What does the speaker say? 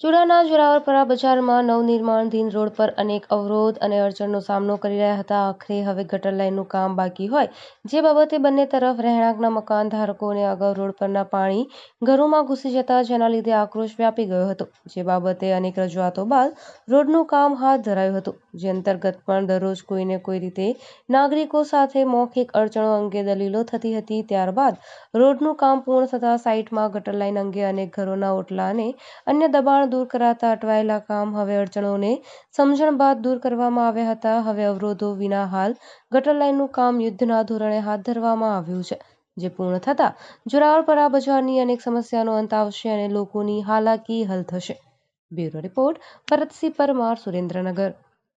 જોરાવરપરા બજારમાં નવનિર્માણધીન રોડ પર અનેક અવરોધ અને અડચણનો સામનો કરી રહ્યા હતા. આખરે હવે ગટર લાઇનનું કામ બાકી હોય, જે બાબતે બંને તરફ રહેણાંકના મકાન ધારકોને અગાઉ રોડ પરના પાણી ઘરોમાં ઘૂસી જતા, જેના લીધે આક્રોશ વ્યાપી ગયો હતો. જે બાબતે અનેક રજૂઆતો બાદ રોડનું કામ હાથ ધરાયું હતું. જે અંતર્ગત પણ દરરોજ કોઈને કોઈ રીતે નાગરિકો સાથે મૌખિક અડચણો અંગે દલીલો થતી હતી. ત્યારબાદ રોડનું કામ પૂર્ણ થતાં સાઇટમાં ગટર લાઇન અંગે અનેક ઘરોના ઓટલા અને અન્ય દબાણ દૂર કરાતા અટવાયેલા કામ હવે અડચણોને સમજણ બાદ દૂર કરવામાં આવ્યા હતા. હવે અવરોધો વિના હાલ ગટર લાઇનનું કામ યુદ્ધના ધોરણે હાથ ધરવામાં આવ્યું છે, જે પૂર્ણ થતાં જોરાવરપરા બજારની અનેક સમસ્યાનો અંત આવશે અને લોકોની હાલાકી હલ થશે. Bureau report, Bharatsinh Parmar, Surendranagar.